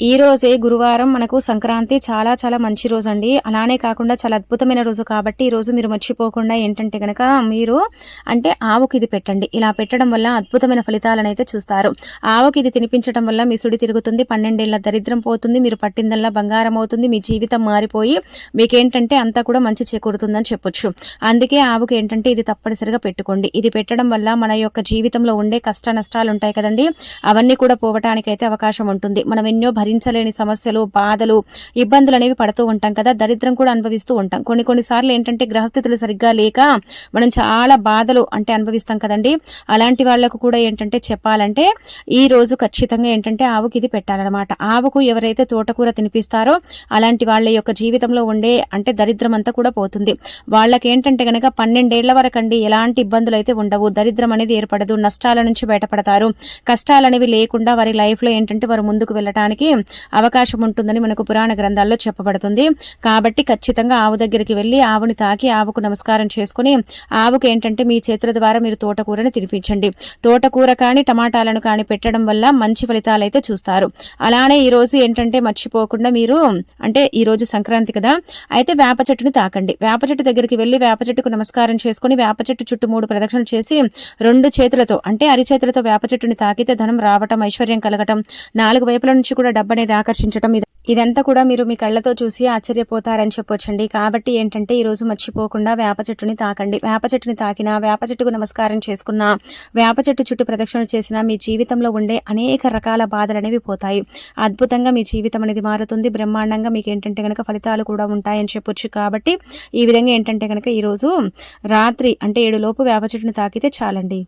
ఈ రోజే గురువారం మనకు సంక్రాంతి చాలా చాలా మంచి రోజు అండి అలానే కాకుండా చాలా అద్భుతమైన రోజు కాబట్టి ఈ రోజు మీరు మర్చిపోకుండా ఏంటంటే కనుక మీరు అంటే ఆవుకి ఇది పెట్టండి. ఇలా పెట్టడం వల్ల అద్భుతమైన ఫలితాలను అయితే చూస్తారు. ఆవుకి ఇది తినిపించడం వల్ల మీ సుడి తిరుగుతుంది పన్నెండేళ్ళ దరిద్రం పోతుంది మీరు పట్టిందల్లా బంగారం అవుతుంది మీ జీవితం మారిపోయి మీకేంటంటే అంతా కూడా మంచి చేకూరుతుందని చెప్పొచ్చు. అందుకే ఆవుకి ఏంటంటే ఇది తప్పనిసరిగా పెట్టుకోండి. ఇది పెట్టడం వల్ల మన యొక్క జీవితంలో ఉండే కష్ట నష్టాలు ఉంటాయి కదండి. అవన్నీ కూడా పోవటానికైతే అవకాశం ఉంటుంది. మనం ఎన్నో భరించలేని సమస్యలు బాధలు ఇబ్బందులు అనేవి పడుతూ ఉంటాం కదా. దరిద్రం కూడా అనుభవిస్తూ ఉంటాం. కొన్ని కొన్నిసార్లు ఏంటంటే గ్రహస్థితులు సరిగ్గా లేక మనం చాలా బాధలు అంటే అనుభవిస్తాం కదండి. అలాంటి వాళ్ళకు కూడా ఏంటంటే చెప్పాలంటే ఈ రోజు ఖచ్చితంగా ఏంటంటే ఆవుకి ఇది పెట్టాలన్నమాట. ఆవుకు ఎవరైతే తోటకూర తినిపిస్తారో అలాంటి వాళ్ళ యొక్క జీవితంలో ఉండే అంటే దరిద్రం అంతా కూడా పోతుంది. వాళ్ళకి ఏంటంటే కనుక పన్నెండేళ్ళ వరకు అండి ఎలాంటి ఇబ్బందులు అయితే ఉండవు. దరిద్రం అనేది ఏర్పడదు. నష్టాల నుంచి బయటపడతారు. కష్టాలు అనేవి లేకుండా వారి లైఫ్లో ఏంటంటే వారు ముందుకు వెళ్ళటానికి అవకాశం ఉంటుందని మనకు పురాణ గ్రంథాల్లో చెప్పబడుతుంది. కాబట్టి ఖచ్చితంగా ఆవు దగ్గరికి వెళ్ళి ఆవుని తాకి ఆవుకు నమస్కారం చేసుకుని ఆవుకు ఏంటంటే మీ చేతుల ద్వారా మీరు తోటకూరని తినిపించండి. తోటకూర కానీ టమాటాలను కానీ పెట్టడం వల్ల మంచి ఫలితాలు అయితే చూస్తారు. అలానే ఈ రోజు ఏంటంటే మర్చిపోకుండా మీరు అంటే ఈ రోజు సంక్రాంతి కదా అయితే వేప చెట్టుని తాకండి. వేప చెట్టు దగ్గరికి వెళ్ళి వేప చెట్టుకు నమస్కారం చేసుకుని వేప చెట్టు చుట్టూ మూడు ప్రదక్షిణలు చేసి రెండు చేతులతో అంటే అరిచేతులతో వేప చెట్టుని తాకితే ధనం రావటం ఐశ్వర్యం కలగటం నాలుగు వైపుల నుంచి కూడా డబ్బు అనేది ఆకర్షించడం ఇది. ఇదంతా కూడా మీరు మీ కళ్ళతో చూసి ఆశ్చర్యపోతారని చెప్పొచ్చండి. కాబట్టి ఏంటంటే ఈ రోజు మర్చిపోకుండా వేప చెట్టుని తాకండి. వేప చెట్టుని తాకినా వేప చెట్టుకు నమస్కారం చేసుకున్నా వేప చెట్టు చుట్టూ ప్రదక్షిణలు చేసినా మీ జీవితంలో ఉండే అనేక రకాల బాధలు అనేవి పోతాయి. అద్భుతంగా మీ జీవితం అనేది మారుతుంది. బ్రహ్మాండంగా మీకు ఏంటంటే కనుక ఫలితాలు కూడా ఉంటాయని చెప్పొచ్చు. కాబట్టి ఈ విధంగా ఏంటంటే కనుక ఈరోజు రాత్రి అంటే ఏడు లోపు వేప చెట్టుని తాకితే చాలండి.